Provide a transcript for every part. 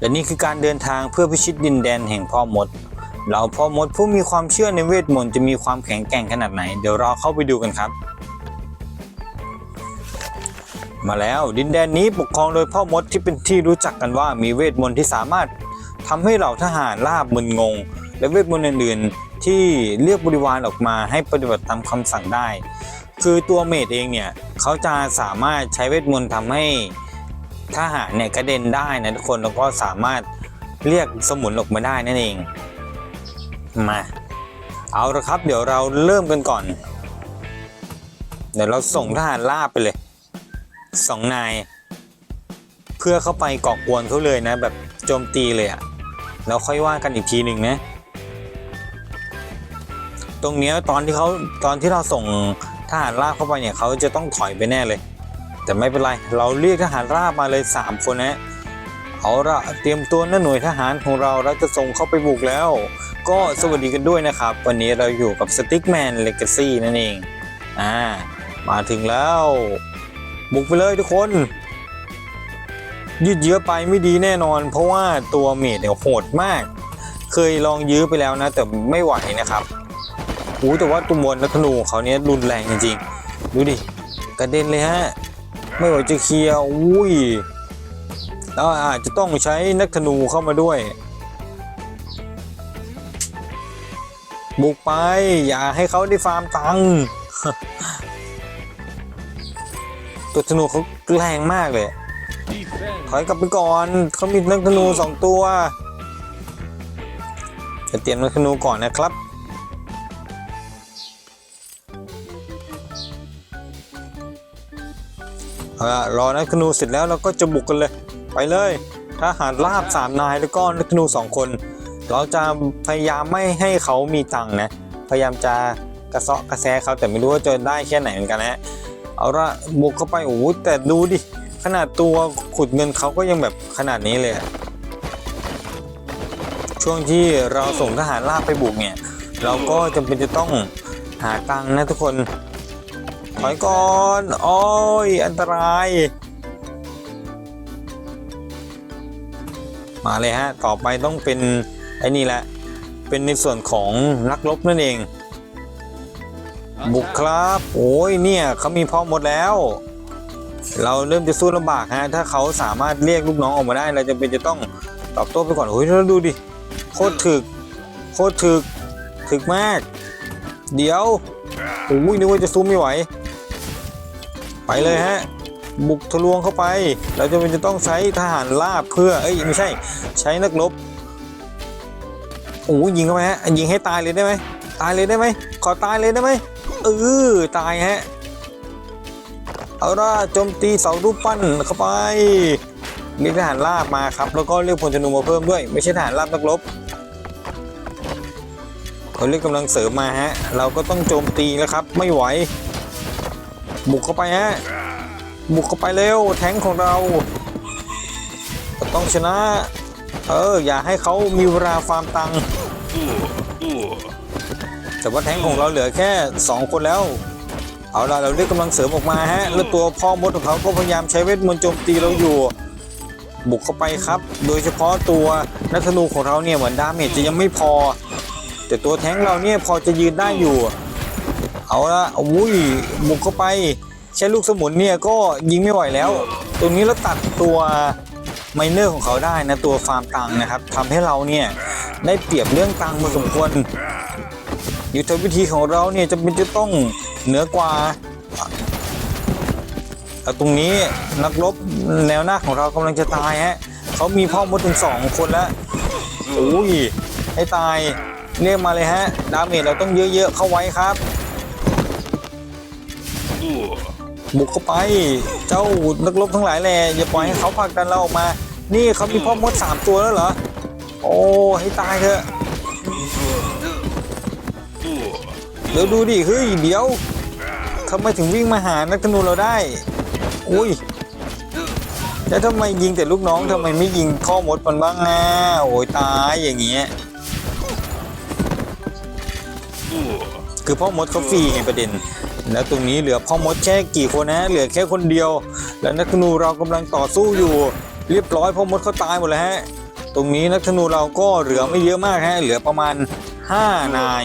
และนี่คือการเดินทางเพื่อพิชิตดินแดนแห่งพ่อมดเราพ่อมดผู้มีความเชื่อในเวทมนต์จะมีความแข็งแกร่งขนาดไหน เดี๋ยวเราเข้าไปดูกันครับ มาแล้วดินแดนนี้ปกครองโดยพ่อมดที่เป็นที่รู้จักกันว่ามีเวทมนต์ที่สามารถทำให้เหล่าทหารลาบมึนงง และเวทมนต์อื่นๆ ที่เรียกบริวารออกมาให้ปฏิบัติตามคำสั่งได้ คือตัวเมดเองเนี่ยเขาจะสามารถใช้เวทมนต์ทำให้ ทหารเนี่ยกระเด็นได้นะทุกคนแล้วก็สามารถเรียกสมุนออกมาได้นั่นเอง มา เอาละครับ เดี๋ยวเราเริ่มกันก่อน เดี๋ยวเราส่งทหารลาบไปเลยสองนาย เพื่อเข้าไปก่อกวนเขาเลยนะ แบบโจมตีเลยอะแล้วค่อยว่ากันอีกทีหนึ่งนะ ตรงเนี้ยตอนที่เขาตอนที่เราส่งทหารราบเข้าไปเนี่ยเขาจะต้องถอยไปแน่เลย แต่ไม่เป็นไร เราเรียกทหารราบมาเลย 3 คนนะเอาละเตรียมตัวนะหน่วยทหารของเราเราจะส่งเข้าไปบุกแล้ว ก็สวัสดีกันด้วยนะครับ วันนี้เราอยู่กับ Stickman Legacy นั่นเองอ่ามาถึงแล้ว บุกไปเลยทุกคน ยืดเยื้อไปไม่ดีแน่นอน เพราะว่าตัวเมดเนี่ยโหดมาก เคยลองยื้อไปแล้วนะ แต่ไม่ไหวนะครับโอ้แต่ว่าตัวมวลนักธนูของเขาเนี่ยรุนแรงจริงๆ ดูดิกระเด็นเลยฮะ ไม่ไหวจะเคลียร์อุ้ยแล้วอาจจะต้องใช้นักธนูเข้ามาด้วย บุกไป อย่าให้เขาได้ฟาร์มตังค์ตัวธนูเขาแรงมากเลย ถอยกลับไปก่อน เขามีนักธนูสองตัว จะเตรียมนักธนูก่อนนะครับ เอาละรอนักธนูเสร็จแล้วเราก็จะบุกกันเลย ไปเลยทหารราบสามนายแล้วก็นักธนูสองคน เราจะพยายามไม่ให้เขามีตังค์นะ พยายามจะกระเซาะกระแซะเขาแต่ไม่รู้ว่าจะได้แค่ไหนเหมือนกันนะเอาละบุกเข้าไปโอ้โหแต่ดูดิขนาดตัวขุดเงินเขาก็ยังแบบขนาดนี้เลยช่วงที่เราส่งทหารราบไปบุกเนี่ย เราก็จำเป็นจะต้องหาตังค์นะทุกคน ถอยก่อนโอ้ย อันตราย มาเลยฮะ ต่อไปต้องเป็น ไอ้นี่แหละ เป็นในส่วนของนักรบนั่นเอง บุกครับ โอ้ยเนี่ยเขามีพ่อหมดแล้ว เราเริ่มจะสู้ลำบากฮะ ถ้าเขาสามารถเรียกลูกน้องออกมาได้ เราจะเป็นจะต้องตอบโต้ไปก่อนโอ้ยแล้วดูดิ โคตรถึก โคตรถึก ถึกมาก เดี๋ยวโอ้ยนึกว่าจะสู้ไม่ไหว ไปเลยฮะ บุกทะลวงเข้าไป เราจะเป็นจะต้องใช้ทหารลาบเพื่อ เอ้ยไม่ใช่ ใช้นักรบโอ้ยิงเข้าไปฮะ ยิงให้ตายเลยได้ไหม ตายเลยได้ไหม ขอตายเลยได้ไหมเออตายฮะ เอาล่ะโจมตีเสารูปปั้นเข้าไปเรียกทหารราบมาครับ แล้วก็เรียกพลธนูมาเพิ่มด้วย ไม่ใช่ทหารราบนักรบเขาเรียกกำลังเสริมมาฮะ เราก็ต้องโจมตีแล้วครับ ไม่ไหว บุกเข้าไปฮะ บุกเข้าไปเร็ว แทงของเราต้องชนะ เออ อย่าให้เขามีเวลาฟาร์มตังค์แต่ว่าแทงของเราเหลือแค่ 2 คนแล้ว เอาล่ะเราเรียกกำลังเสริมออกมาฮะ แล้วตัวพ่อมดของเขาก็พยายามใช้เวทมนต์โจมตีเราอยู่ บุกเข้าไปครับ โดยเฉพาะตัวนักธนูของเราเนี่ยเหมือนดาเมจจะยังไม่พอ แต่ตัวแทงเราเนี่ยพอจะยืนได้อยู่ เอาละอุ้ยบุกเข้าไป ใช้ลูกสมุนเนี่ยก็ยิงไม่ไหวแล้ว ตรงนี้เราตัดตัวไมเนอร์ของเขาได้นะตัวฟาร์มตังนะครับทำให้เราเนี่ยได้เปรียบเรื่องตังพอสมควรยุทธวิธีของเราเนี่ยจะเป็นจะต้องเหนือกว่าแต่ตรงนี้นักรบแนวหน้าของเรากำลังจะตายฮะเขามีพ่อมดถึงสองคนแล้วโอ้ยให้ตายเรียกมาเลยฮะดาเมจเราต้องเยอะๆเข้าไว้ครับ บุกเข้าไป เจ้านักรบทั้งหลายแหล่อย่าปล่อยให้เขาผลักดันเราออกมา นี่เขามีพ่อมดสามตัวแล้วเหรอ โอ้ให้ตายเถอะเดี๋ยวดูดิเฮ้ยเดี๋ยวทำไมถึงวิ่งมาหานักธนูเราได้ อุ้ยแล้วทำไมยิงแต่ลูกน้องทำไมไม่ยิงข้อมดมันบ้างอะโอ้ยตายอย่างเงี้ยคือพ่อมดเขาฟรีไงประเด็น แล้วตรงนี้เหลือพ่อมดแค่กี่คนนะ เหลือแค่คนเดียว แล้วนักธนูเรากำลังต่อสู้อยู่ เรียบร้อยพ่อมดเขาตายหมดแล้วฮะ ตรงนี้นักธนูเราก็เหลือไม่เยอะมากฮะ เหลือประมาณ 5 นาย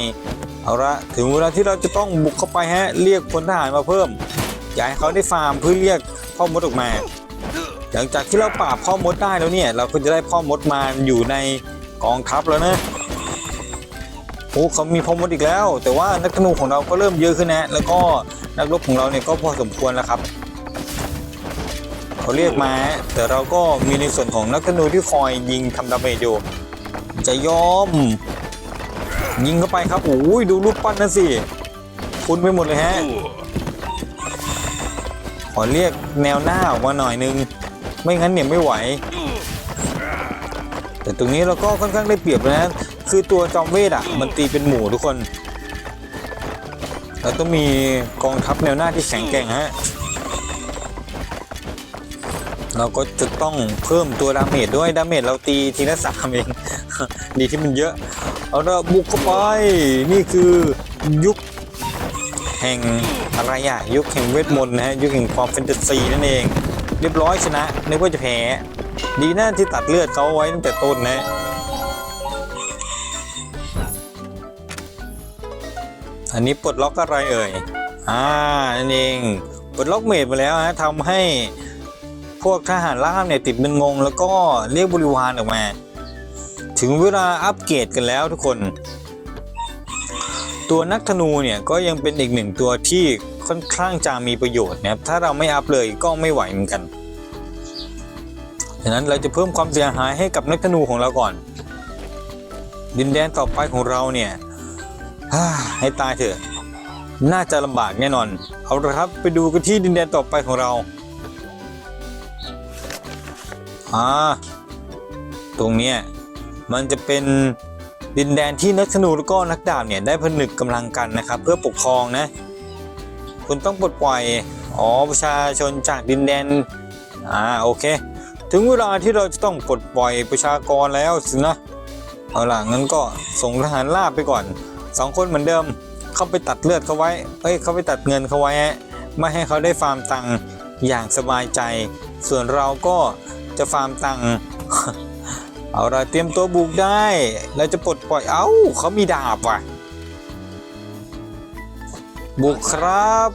เอาละถึงเวลาที่เราจะต้องบุกเข้าไปฮะ เรียกพลทหารมาเพิ่ม อยากให้เขาได้ฟาร์มเพื่อเรียกพ่อมดออกมา หลังจากที่เราปราบพ่อมดได้แล้วเนี่ย เราก็จะได้พ่อมดมาอยู่ในกองทัพแล้วนะ โอ้เขามีพ่อมดอีกแล้ว แต่ว่านักธนูของเราก็เริ่มเยอะขึ้นนะแล้วก็นักรบของเราเนี่ยก็พอสมควรแล้วครับเขาเรียกมา แต่เราก็มีในส่วนของนักธนูที่คอยยิงทำดาเมจอยู่จะยอม ยิงเข้าไปครับโอ้ยดูรูปปั้นนั่นสิคุณไปหมดเลยฮะขอเรียกแนวหน้าออกมาหน่อยนึง ไม่งั้นเนี่ยไม่ไหว แต่ตรงนี้เราก็ค่อนข้างได้เปรียบนะ คือตัวจอมเวทอะ มันตีเป็นหมู่ทุกคนเราต้องมีกองทัพแนวหน้าที่แข็งแกร่งฮะ เราก็จะต้องเพิ่มตัวดาเมจด้วยดาเมจเราตีทีละสามเอง ดีที่มันเยอะ เอาละบุกเข้าไป นี่คือยุคแห่งอะไรอะ ยุคแห่งเวทมนต์นะฮะ ยุคแห่งความแฟนตาซีนั่นเอง เรียบร้อยชนะนึกว่าจะแพ้ ดีนะที่ตัดเลือดเขาไว้ตั้งแต่ต้นนะ อันนี้ปลดล็อกอะไรเอ่ย อ่านั่นเองปลดล็อกเมดมาแล้วฮะทำให้พวกทหารล่ามเนี่ยติดเป็นงง แล้วก็เรียกบริวารออกมา ถึงเวลาอัปเกรดกันแล้วทุกคน ตัวนักธนูเนี่ยก็ยังเป็นอีกหนึ่งตัวที่ค่อนข้างจะมีประโยชน์นะครับถ้าเราไม่อัพเลยก็ไม่ไหวเหมือนกันฉะนั้นเราจะเพิ่มความเสียหายให้กับนักธนูของเราก่อน ดินแดนต่อไปของเราเนี่ย ให้ตายเถอะ น่าจะลำบากแน่นอน เอาละครับไปดูกันที่ดินแดนต่อไปของเราอ่าตรงเนี้ยมันจะเป็นดินแดนที่นักธนูแล้วก็นักดาบเนี่ยได้ผนึกกำลังกันนะครับ เพื่อปกครองนะ คุณต้องปลดปล่อยอ๋อประชาชนจากดินแดนอ่าโอเค ถึงเวลาที่เราจะต้องปลดปล่อยประชากรแล้วสินะเอาล่ะงั้นก็ส่งทหารลาไปก่อน สองคนเหมือนเดิม เข้าไปตัดเลือดเขาไว้ เอ้ย เข้าไปตัดเงินเขาไว้ฮะไม่ให้เขาได้ฟาร์มตังค์อย่างสบายใจ ส่วนเราก็จะฟาร์มตังค์เอาละเตรียมตัวบุกได้ เราจะปลดปล่อย เอ้าเขามีดาบว่ะ บุกครับ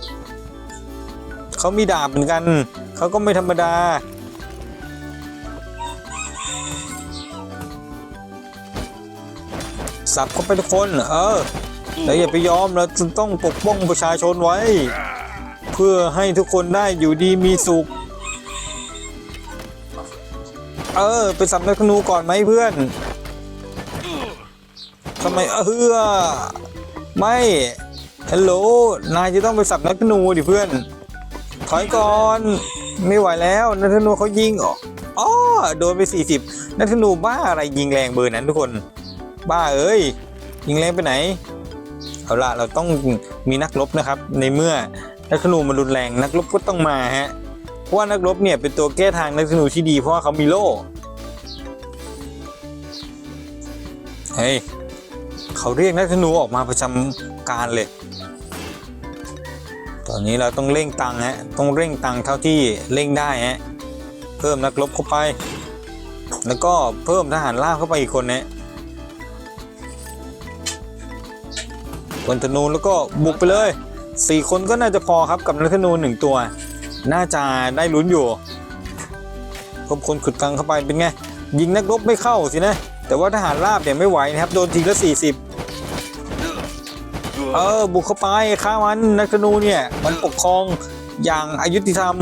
เขามีดาบเหมือนกัน เขาก็ไม่ธรรมดา สับเข้าไปทุกคน เออเราอย่าไปยอมเราจะต้องปกป้องประชาชนไว้ เพื่อให้ทุกคนได้อยู่ดีมีสุข เออไปสับนักธนูก่อนไหมเพื่อนทำไมเออไม่ฮัลโหลนายจะต้องไปสับนักธนูดิเพื่อน ถอยก่อนไม่ไหวแล้วนักธนูเขายิงอ๋ออ๋อโดนไป 40นักธนูบ้าอะไรยิงแรงเบอร์นั้นทุกคน บ้าเอ้ย ยิงแรงไปไหน เอาละเราต้องมีนักรบนะครับ ในเมื่อนักธนูมันรุนแรงนักรบก็ต้องมาฮะ เพราะว่านักรบเนี่ยเป็นตัวแก้ทางนักธนูที่ดีเพราะว่าเขามีโล่ เฮ้ยเขาเรียกนักธนูออกมาประจำการเลย ตอนนี้เราต้องเร่งตังฮะ ต้องเร่งตังเท่าที่เร่งได้ฮะ เพิ่มนักรบเข้าไป แล้วก็เพิ่มทหารล่าเข้าไปอีกคนนะ คนธนูแล้วก็บุกไปเลยสี่คนก็น่าจะพอครับกับนักธนูหนึ่งตัว น่าจะได้ลุ้นอยู่พบคนขุดตังเข้าไปเป็นไง ยิงนักรบไม่เข้าสินะ แต่ว่าทหารราบเนี่ยไม่ไหวนะครับ โดนทีละสี่สิบเออบุกเข้าไปฆ่ามันนักธนูเนี่ย มันปกครองอย่างอายุติธรรม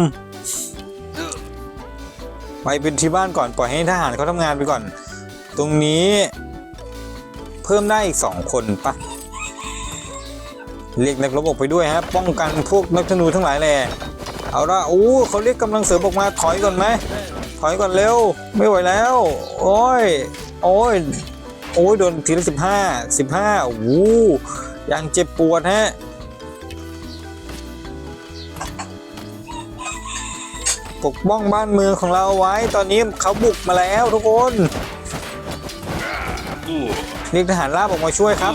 ไปเป็นที่บ้านก่อนปล่อยให้ทหารเขาทำงานไปก่อน ตรงนี้ เพิ่มได้อีกสองคนปะ เรียกนักรบออกไปด้วยฮะป้องกันพวกนักธนูทั้งหลายแหละเอาละโอ้เขาเรียกกำลังเสริมออกมาถอยก่อนไหมถอยก่อนเร็ว ไม่ไหวแล้ว โอ้ย โอ้ย โอ้ยโดนทีละสิบห้าสิบห้าโอ้ยังเจ็บปวดฮะปกป้องบ้านเมืองของเราไว้ตอนนี้เขาบุกมาแล้วทุกคนเรียกทหารราบออกมาช่วยครับ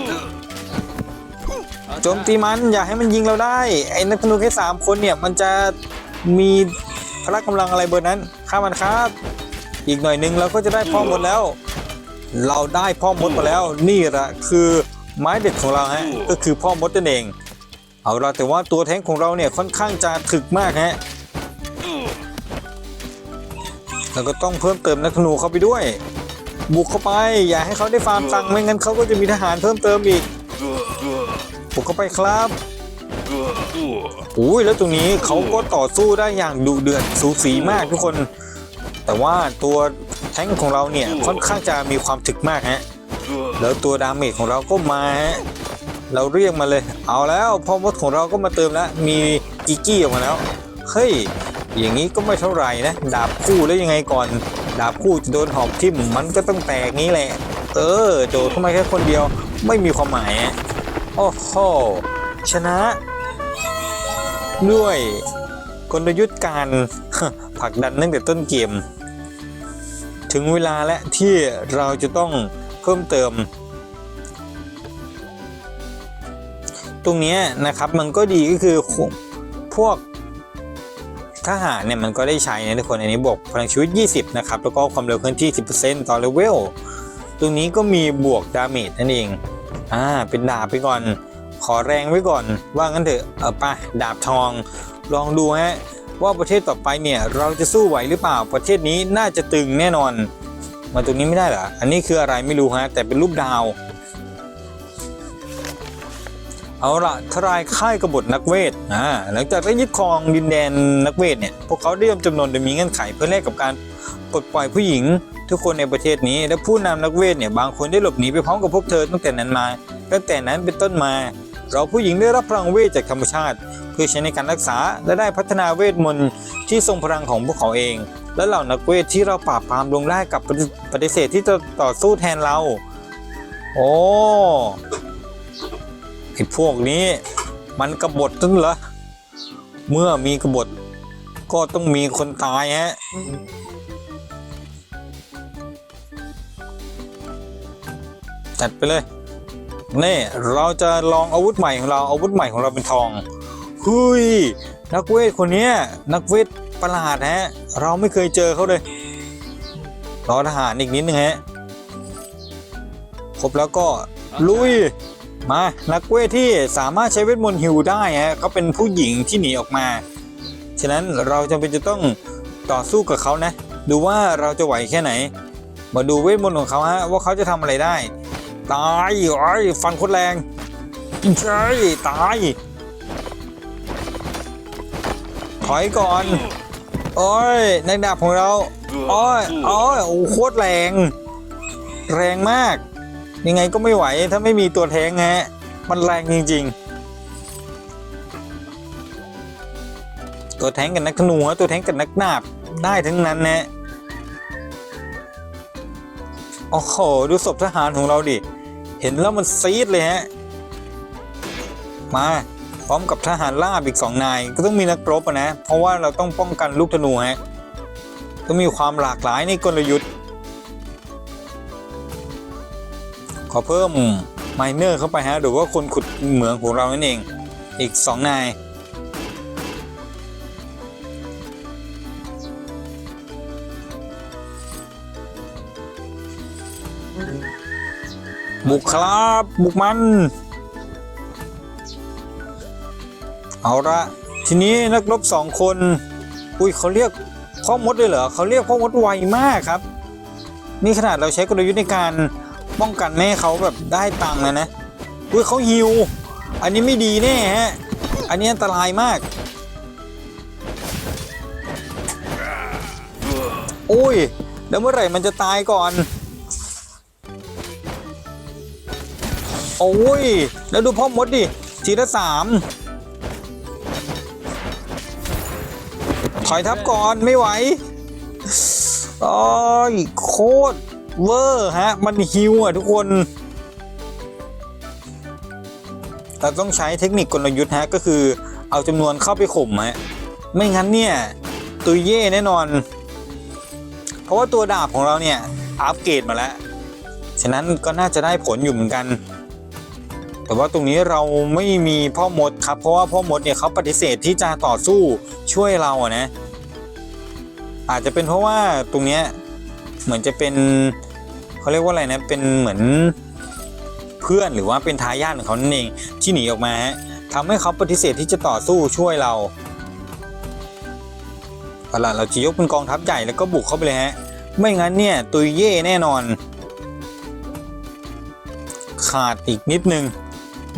โจมตีมันอย่าให้มันยิงเราได้ ไอ้นักธนูแค่สามคนเนี่ย มันจะมีพละกำลังอะไรเบอร์นั้นฆ่ามันครับ อีกหน่อยนึงเราก็จะได้พ่อมดแล้ว เราได้พ่อมดมาแล้ว นี่แหละคือไม้เด็ดของเราฮะก็คือพ่อมดนั่นเอง เอาละแต่ว่าตัวแท้งของเราเนี่ยค่อนข้างจะถึกมากฮะแล้วก็ต้องเพิ่มเติมนักธนูเข้าไปด้วย บุกเข้าไป อย่าให้เขาได้ฟาร์มตังค์ไม่งั้นเขาก็จะมีทหารเพิ่มเติมอีก บุกเข้าไปครับอุ้ยแล้วตรงนี้เขาก็ต่อสู้ได้อย่างดุเดือดสูสีมากทุกคน แต่ว่าตัวแท้งของเราเนี่ยค่อนข้างจะมีความถึกมากฮะแล้วตัวดาเมจของเราก็มาฮะเราเรียกมาเลย เอาแล้วพ่อมดของเราก็มาเติมแล้ว มีกิกกี้ออกมาแล้วเฮ้ยอย่างนี้ก็ไม่เท่าไหร่นะดาบคู่แล้วยังไงก่อน ดาบคู่จะโดนหอกทิ่มมันก็ต้องแตกงี้แหละ เออโดดเข้ามาแค่คนเดียวไม่มีความหมายอะ โอ้โห ชนะ ด้วยกลยุทธ์การผลักดันตั้งแต่ต้นเกม ถึงเวลาและที่เราจะต้องเพิ่มเติม ตรงนี้นะครับมันก็ดีก็คือพวกทหารเนี่ยมันก็ได้ใช้นะทุกคนอันนี้บวกพลังชีวิต 20 นะครับ แล้วก็ความเร็วเคลื่อนที่ 10%ต่อเลเวล ตรงนี้ก็มีบวกดาเมจนั่นเอง อ่าเป็นดาบไปก่อน ขอแรงไว้ก่อน ว่างั้นเถอะเอาไปดาบทอง ลองดูฮะว่าประเทศต่อไปเนี่ยเราจะสู้ไหวหรือเปล่าประเทศนี้น่าจะตึงแน่นอน มาตรงนี้ไม่ได้เหรออันนี้คืออะไรไม่รู้ฮะแต่เป็นรูปดาว เอาละทลายค่ายกบฏนักเวทอ่าหลังจากได้ยึดครองดินแดนนักเวทเนี่ยพวกเขาได้ยอมจำนนโดยมีเงื่อนไขเพื่อแลกกับการ ปลดปล่อยผู้หญิง ทุกคนในประเทศนี้และผู้นำนักเวทเนี่ยบางคนได้หลบหนีไปพร้อมกับพวกเธอตั้งแต่นั้นมา ตั้งแต่นั้นเป็นต้นมา เราผู้หญิงได้รับพลังเวทจากธรรมชาติ เพื่อใช้ในการรักษาและได้พัฒนาเวทมนต์ที่ทรงพลังของพวกเขาเอง และเหล่านักเวทที่เราปราบปรามลงได้กับปฏิเสธที่จะต่อสู้แทนเรา โอ้ไอพวกนี้มันกบฏนั่นเหรอ เมื่อมีกบฏก็ต้องมีคนตายฮะ จัดไปเลยนี่เราจะลองอาวุธใหม่ของเราอาวุธใหม่ของเราเป็นทองเฮ้ยนักเวทคนนี้นักเวทประหลาดฮะ เราไม่เคยเจอเขาเลยรอทหารอีกนิดนึงฮะครบแล้วก็ลุยมานักเวทที่สามารถใช้เวทมนต์ฮิวได้ฮะเขาเป็นผู้หญิงที่หนีออกมา ฉะนั้นเราจำเป็นจะต้องต่อสู้กับเขานะ ดูว่าเราจะไหวแค่ไหน มาดูเวทมนต์ของเขาฮะว่าเขาจะทำอะไรได้ ตายไอ้ยฟันโคตรแรงใช่ตาย ถอยก่อน โอ้ยนักดาบของเรา โอ้ยโอ้ยโอ้โคตรแรง แรงมาก ยังไงก็ไม่ไหวถ้าไม่มีตัวแทงฮะ มันแรงจริง ๆ ตัวแทงกับนักธนูฮะตัวแทงกับนักดาบได้ทั้งนั้นนะโอ้โห ดูศพทหารของเราดิ เห็นแล้วมันซีดเลยฮะ มาพร้อมกับทหารราบอีกสองนาย ก็ต้องมีนักรบนะ เพราะว่าเราต้องป้องกันลูกธนูฮะต้องมีความหลากหลายในกลยุทธ์ ขอเพิ่มไมเนอร์เข้าไปฮะหรือว่าคนขุดเหมืองของเรานั่นเอง อีกสองนาย บุกครับ บุกมัน เอาละทีนี้นักรบสองคน อุ้ยเขาเรียกพ่อมดเลยเหรอเขาเรียกพ่อมดไวมากครับ นี่ขนาดเราใช้กลยุทธ์ในการป้องกันแม่ให้เขาแบบได้ตังค์นะนะอุ้ยเขาฮิว อันนี้ไม่ดีแน่ฮะอันนี้อันตรายมาก โอ้ย แล้วเมื่อไหร่มันจะตายก่อน โอ้ย แล้วดูพ่อมดดิ ทีละสามถอยทับก่อนไม่ไหวโอ้ยโคตรเวอร์ฮะ มันฮิวอะทุกคนแต่ต้องใช้เทคนิคกลยุทธ์ฮะ ก็คือเอาจำนวนเข้าไปข่มฮะ ไม่งั้นเนี่ย ตุยเย่แน่นอน เพราะว่าตัวดาบของเราเนี่ย อัปเกรดมาแล้ว ฉะนั้นก็น่าจะได้ผลอยู่เหมือนกัน แต่ว่าตรงนี้เราไม่มีพ่อมดครับ เพราะว่าพ่อมดเนี่ยเขาปฏิเสธที่จะต่อสู้ช่วยเราอะนะ อาจจะเป็นเพราะว่าตรงเนี้ยเหมือนจะเป็นเขาเรียกว่าอะไรนะเป็นเหมือนเพื่อนหรือว่าเป็นทายาทของเขานั่นเองที่หนีออกมาฮะทำให้เขาปฏิเสธที่จะต่อสู้ช่วยเราเอาล่ะเราจะยกเป็นกองทัพใหญ่แล้วก็บุกเข้าไปเลยฮะ ไม่งั้นเนี่ยตุยเย่แน่นอน ขาดอีกนิดนึง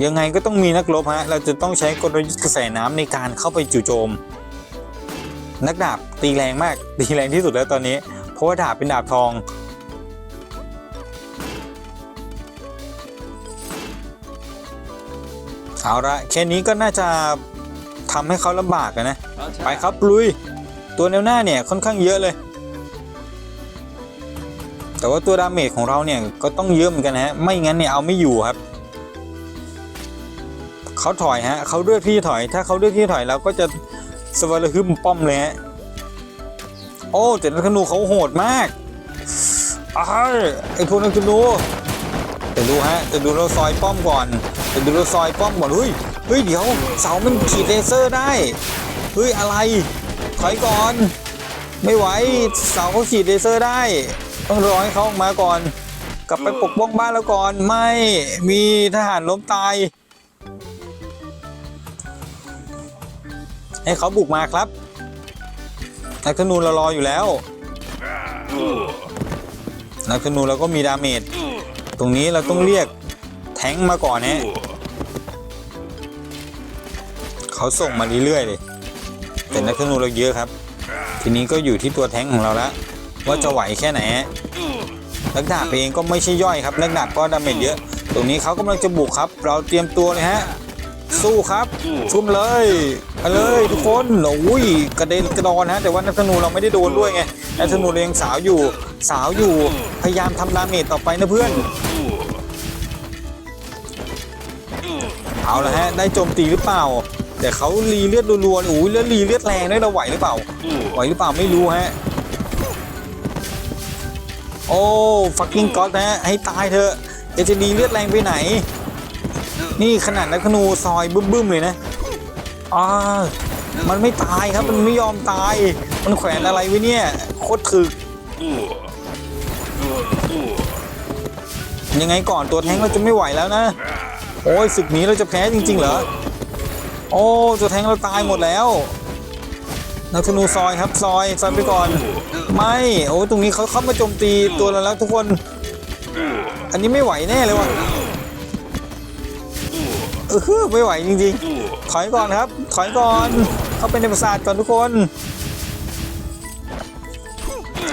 ยังไงก็ต้องมีนักรบฮะ เราจะต้องใช้กลยุทธ์กระแสน้ำในการเข้าไปจู่โจม นักดาบตีแรงมาก ตีแรงที่สุดแล้วตอนนี้ เพราะว่าดาบเป็นดาบทอง เอาละแค่นี้ก็น่าจะทำให้เขาลำบากนะ ไปครับลุย ตัวแนวหน้าเนี่ยค่อนข้างเยอะเลย แต่ว่าตัวดาเมจของเราเนี่ยก็ต้องเยอะเหมือนกันนะฮะ ไม่งั้นเนี่ยเอาไม่อยู่ครับ เขาถอยฮะเขาเลือกที่ถอย ถ้าเขาเลือกที่ถอยเราก็จะสวรรค์ฮึมป้อมเลยฮะโอ้แต่นักธนูเขาโหดมากไอ้ไอพวกนักธนูแต่ดูฮะแต่ดูเราซอยป้อมก่อนแต่ดูเราซอยป้อมก่อนเฮ้ยเฮ้ยเดี๋ยวเสามันขีดเลเซอร์ได้เฮ้ยอะไรถอยก่อน ไม่ไหวเสาเขาขีดเลเซอร์ได้ต้องรอให้เขาออกมาก่อน กลับไปปกป้องบ้านแล้วก่อนไม่มีทหารล้มตาย ให้เขาบุกมาครับ นักธนูเรารออยู่แล้ว นักธนูเราก็มีดาเมจ ตรงนี้เราต้องเรียกแทงมาก่อนฮะเขาส่งมาเรื่อยๆเลย แต่นักธนูเราเยอะครับ ทีนี้ก็อยู่ที่ตัวแทงของเราล้วว่าจะไหวแค่ไหนนักดาบเองก็ไม่ใช่ย่อยครับนักดาบก็ดาเมจเยอะ ตรงนี้เขากำลังจะบุกครับ เราเตรียมตัวเลยฮะ สู้ครับชุ่มเลยไปเลยทุกคนโอ้ยกระเด็นกระดอนฮะแต่ว่านักธนูเราไม่ได้โดนด้วยไงนักธนูเรายังสาวอยู่สาวอยู่พยายามทำดาเมจต่อไปนะเพื่อนเอาละฮะได้โจมตีหรือเปล่า แต่เขารีเลือดรัวๆโอ้ยแล้วรีเลือดแรงด้วยเราไหวหรือเปล่าไหวหรือเปล่าไม่รู้ฮะโอ้ฟักกิ้งก็อดนะฮะให้ตายเถอะแกจะรีเลือดแรงไปไหน นี่ขนาดนักธนูซอยบึ้มๆเลยนะอ่ามันไม่ตายครับมันไม่ยอมตาย มันแขวนอะไรไว้เนี่ยโคตรถึกยังไงก่อนตัวแท้งเราจะไม่ไหวแล้วนะ โอ้ยศึกนี้เราจะแพ้จริง ๆ เหรอ โอ้ตัวแท้งเราตายหมดแล้วนักธนูซอยครับซอยซอยไปก่อน ไม่โอ้ตรงนี้เขาเข้ามาโจมตีตัวเราแล้วทุกคน อันนี้ไม่ไหวแน่เลยว่ะ ออไม่ไหวจริงๆ ถอยก่อนครับ ถอยก่อน เข้าไปในปราสาทก่อนทุกคน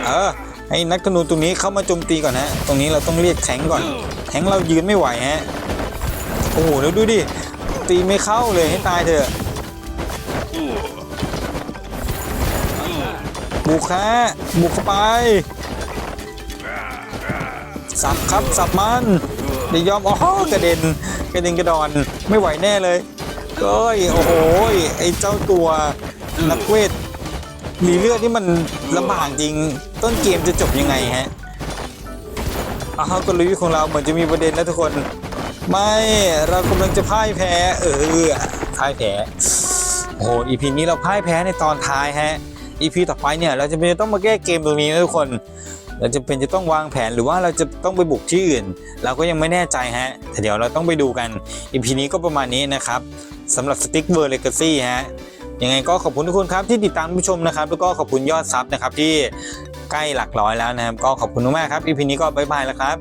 เออให้นักธนูตรงนี้เข้ามาโจมตีก่อนฮะ ตรงนี้เราต้องเรียกแทงก่อน แทงเรายืนไม่ไหวฮะ โอ้โหแล้วดูดิ ตีไม่เข้าเลยให้ตายเถอะบุกฮะบุกเข้าไป สับครับ สับมันเดี๋ยวยอมอ๋อกระเด็น กระเด็นกระดอนไม่ไหวแน่เลยเอ้ยโอ้โหไอ้เจ้าตัวนักเวทมีเลือดที่มันลำบากจริง ต้นเกมจะจบยังไงฮะอ้าวกลยุทธ์ของเราเหมือนจะมีประเด็นแล้วทุกคน ไม่เรากำลังจะพ่ายแพ้ เออพ่ายแพ้โอ้โหอีพีนี้เราพ่ายแพ้ในตอนท้ายฮะอีพีต่อไปเนี่ย เราจะเป็นต้องมาแก้เกมตรงนี้นะทุกคน เราจะเป็นจะต้องวางแผนหรือว่าเราจะต้องไปบุกที่อื่น เราก็ยังไม่แน่ใจฮะแต่เดี๋ยวเราต้องไปดูกันอีพีนี้ก็ประมาณนี้นะครับสำหรับสติ๊กเบอร์เลกาซี่ฮะยังไงก็ขอบคุณทุกคนครับที่ติดตามผู้ชมนะครับ แล้วก็ขอบคุณยอดซับนะครับที่ใกล้หลักร้อยแล้วนะครับ ก็ขอบคุณมากครับอีพีนี้ก็บายบายแล้วครับ